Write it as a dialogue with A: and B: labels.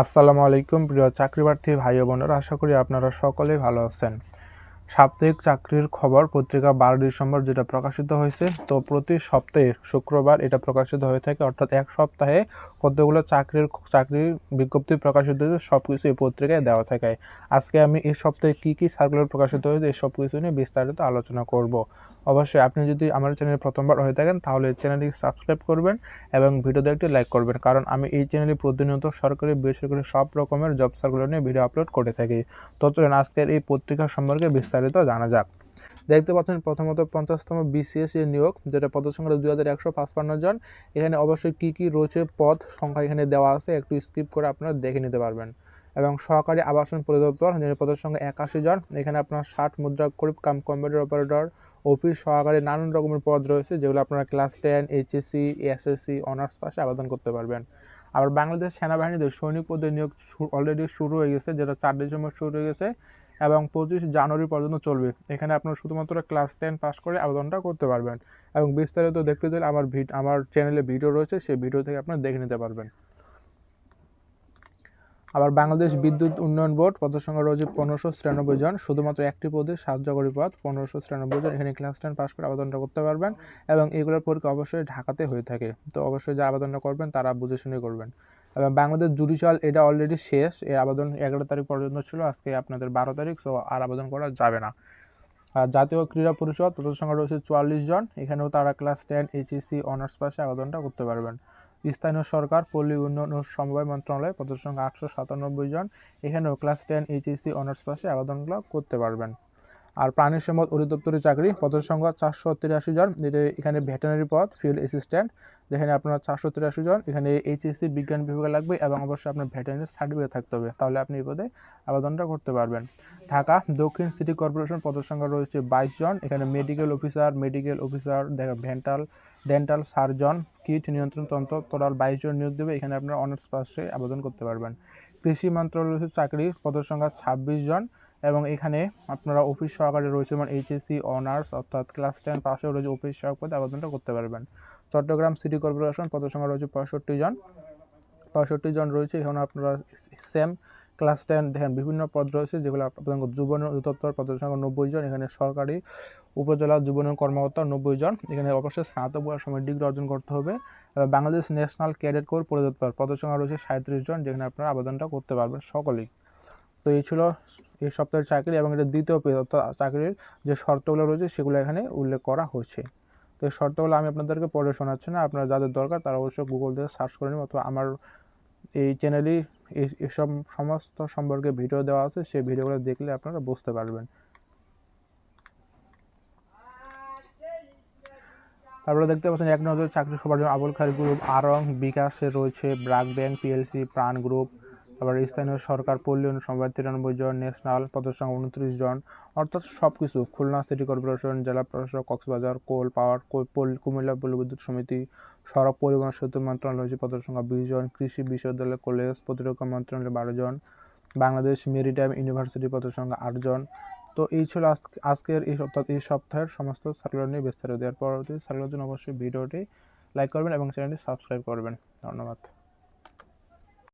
A: আসসালামু আলাইকুম প্রিয় চাকরিপ্রার্থী ভাই বোনেরা আশা করি আপনারা সকলেই ভালো আছেন। সাপ্তাহিক চাকরির খবর পত্রিকা বারো ডিসেম্বর যেটা প্রকাশিত হয়েছে, তো প্রতি সপ্তাহে শুক্রবার এটা প্রকাশিত হয়ে থাকে। অর্থাৎ এক সপ্তাহে কতগুলো চাকরির চাকরির বিজ্ঞপ্তি প্রকাশিত হয়েছে সব কিছু এই পত্রিকায় দেওয়া থাকে। আজকে আমি এই সপ্তাহে কী কী সার্কুলার প্রকাশিত হয়েছে, এই সব কিছু নিয়ে বিস্তারিত আলোচনা করব। অবশ্যই আপনি যদি আমার চ্যানেলে প্রথমবার হয়ে থাকেন, তাহলে এই চ্যানেলটি সাবস্ক্রাইব করবেন এবং ভিডিওতে একটি লাইক করবেন। কারণ আমি এই চ্যানেলে প্রতিনিয়ত সরকারি, বেসরকারি সব রকমের জব সার্কুলার নিয়ে ভিডিও আপলোড করে থাকি। তো চলুন আজকের এই পত্রিকা সম্পর্কে বিস্তারিত জানা যাক। দেখতে পাচ্ছেন প্রথমত পঞ্চাশতম বিসিএস এর নিয়োগ, যেটা পদ সংখ্যা দুই হাজার একশো পাঁচপান্ন জন। এখানে অবশ্যই কী কী রয়েছে পদ, সংখ্যা এখানে দেওয়া আছে, একটু স্কিপ করে আপনারা দেখে নিতে পারবেন। এবং সহকারী আবাসন পরিদপ্তর যিনি পদের সঙ্গে একাশি জন, এখানে আপনার ষাট মুদ্রা করিব কাম কম্পিউটার অপারেটর, অফিস সহকারী নানান রকমের পদ রয়েছে, যেগুলো আপনারা class ten, HSC, SSC, honours পাশে আবেদন করতে পারবেন। আবার বাংলাদেশ সেনাবাহিনীতে সৈনিক পদে নিয়োগ অলরেডি শুরু হয়ে গেছে, যেটা চার ডিসেম্বর শুরু হয়ে গেছে। এবং পঁচিশ জানুয়ারি পর্যন্ত চলবে। এখানে আপনারা শুধুমাত্র ক্লাস টেন পাস করে আবেদনটা করতে পারবেন। এবং বিস্তারিত দেখতে চাইলে আমার ভিড আমার চ্যানেলে ভিডিও রয়েছে, সেই ভিডিও থেকে আপনারা দেখে নিতে পারবেন। আবার বাংলাদেশ বিদ্যুৎ উন্নয়ন বোর্ড পদের সংখ্যা রয়েছে পনেরোশো ছিয়ানব্বই জন। শুধুমাত্র একটি পদে সাহায্যকারী পদ, পনেরোশো ছিয়ানব্বই জন। এখানে ক্লাস টেন পাস করে আবেদনটা করতে পারবেন এবং এগুলোর পরীক্ষা অবশ্যই ঢাকাতে হয়ে থাকে। তো অবশ্যই যা আবেদনটা করবেন তারা বুঝে শুনে করবেন। এবং বাংলাদেশ জুডিশিয়াল এটা অলরেডি শেষ। এর আবেদন এগারো তারিখ পর্যন্ত ছিল, আজকে আপনাদের বারো তারিখ সো আর আবেদন করা যাবে না। আর জাতীয় ক্রীড়া পরিষদ তাদের সংখ্যা রয়েছে চুয়াল্লিশ জন। এখানেও তারা ক্লাস টেন এইচএসসি অনার্স পাশে আবেদনটা করতে পারবেন। স্থানীয় সরকার, পল্লী উন্নয়ন ও সমবায় মন্ত্রণালয় পদের সংখ্যা আটশো সাতানব্বই জন। এখানেও ক্লাস টেন এইচএসসি অনার্স পাশে আবেদনগুলো করতে পারবেন। আর প্রাণী সম্পদ অধিদপ্তরের চাকরি পদের সংখ্যা চারশো তিরাশি জন, যেটা এখানে ভেটেনারি পদ ফিল্ড অ্যাসিস্ট্যান্ট যেখানে আপনার চারশো তিরাশি জন, এখানে এইচএসসি বিজ্ঞান বিভাগে লাগবে এবং অবশ্যই আপনার ভেটেনারি সার্টিফিকেট থাকতে হবে। তাহলে আপনি এই পদে আবেদনটা করতে পারবেন। ঢাকা দক্ষিণ সিটি কর্পোরেশন পদের সংখ্যা রয়েছে বাইশ জন, এখানে মেডিকেল অফিসার মেডিকেল অফিসার দেখা ভেন্টাল ডেন্টাল সার্জন কিট নিয়ন্ত্রণ তন্ত্র টোটাল বাইশ জন নিয়োগ দেবে, এখানে আপনারা অনার্স পাশে আবেদন করতে পারবেন। কৃষি মন্ত্রণালয়ের চাকরি পদের সংখ্যা ছাব্বিশ জন এবং এখানে আপনারা অফিস সহকারে রয়েছে যেমন এইচএসসি অনার্স অর্থাৎ ক্লাস টেন পাশেও রয়েছে অফিস সহক পদে আবেদনটা করতে পারবেন। চট্টগ্রাম সিটি কর্পোরেশন পদের সংখ্যা রয়েছে পঁয়ষট্টি জন। পঁয়ষট্টি জন রয়েছে, এখানে আপনারা সেম ক্লাস টেন দেখেন, বিভিন্ন পদ রয়েছে যেগুলো আবেদন যুব অধিদপ্তর পদের সংখ্যা নব্বই জন, এখানে সরকারি উপজেলা যুবন কর্মকর্তা নব্বই জন। এখানে অবশ্যই স্নাতক বয়স সময় ডিগ্রি অর্জন করতে হবে। এবং বাংলাদেশ ন্যাশনাল ক্যাডেট কোর পরিদপ্তর পদের সংখ্যা রয়েছে সাঁত্রিশ জন, যেখানে আপনারা আবেদনটা করতে পারবেন সকলেই। তো এই ছিল এই সপ্তাহের চাকরি এবং এটা দ্বিতীয় পেজ অর্থাৎ চাকরির যে শর্তগুলো রয়েছে, সেগুলো এখানে উল্লেখ করা হয়েছে। তো এই শর্তগুলো আমি আপনাদেরকে পড়ে শোনাচ্ছি না। আপনারা যাদের দরকার তারা অবশ্যই গুগল থেকে সার্চ করে নেবেন অথবা আমার এই চ্যানেলেই এসব সমস্ত সম্পর্কে ভিডিও দেওয়া আছে, সেই ভিডিওগুলো দেখলে আপনারা বুঝতে পারবেন। তারপরে দেখতে পাচ্ছেন, এক নজর চাকরি খবর জন্য আবুল খারি গ্রুপ আরং, বিকাশে রয়েছে BRAC bank PLC Pran group তারপর স্থানীয় সরকার পল্লী সমবায় তিরানব্বই জন, ন্যাশনাল পদের সংখ্যা উনত্রিশ জন, অর্থাৎ সব কিছু খুলনা সিটি কর্পোরেশন, জেলা প্রশাসক, কক্সবাজার, কোল পাওয়ার কুমিল্লা বিদ্যুৎ সমিতি, সড়ক পরিবহন সেতু মন্ত্রণালয় পদের বিশ জন, কৃষি বিশ্ববিদ্যালয়, কলেজ, প্রতিরক্ষা মন্ত্রণালয় বারো জন, বাংলাদেশ মেরিটাইম ইউনিভার্সিটি পদের সংখ্যা আট জন। তো এই ছিল আজকের এই অর্থাৎ এই সপ্তাহের সমস্ত সার্কুলার নিয়ে বিস্তারিত দেওয়ার পরবর্তী সার্কুলার অবশ্যই ভিডিওটি লাইক করবেন এবং চ্যানেলটি সাবস্ক্রাইব করবেন। ধন্যবাদ।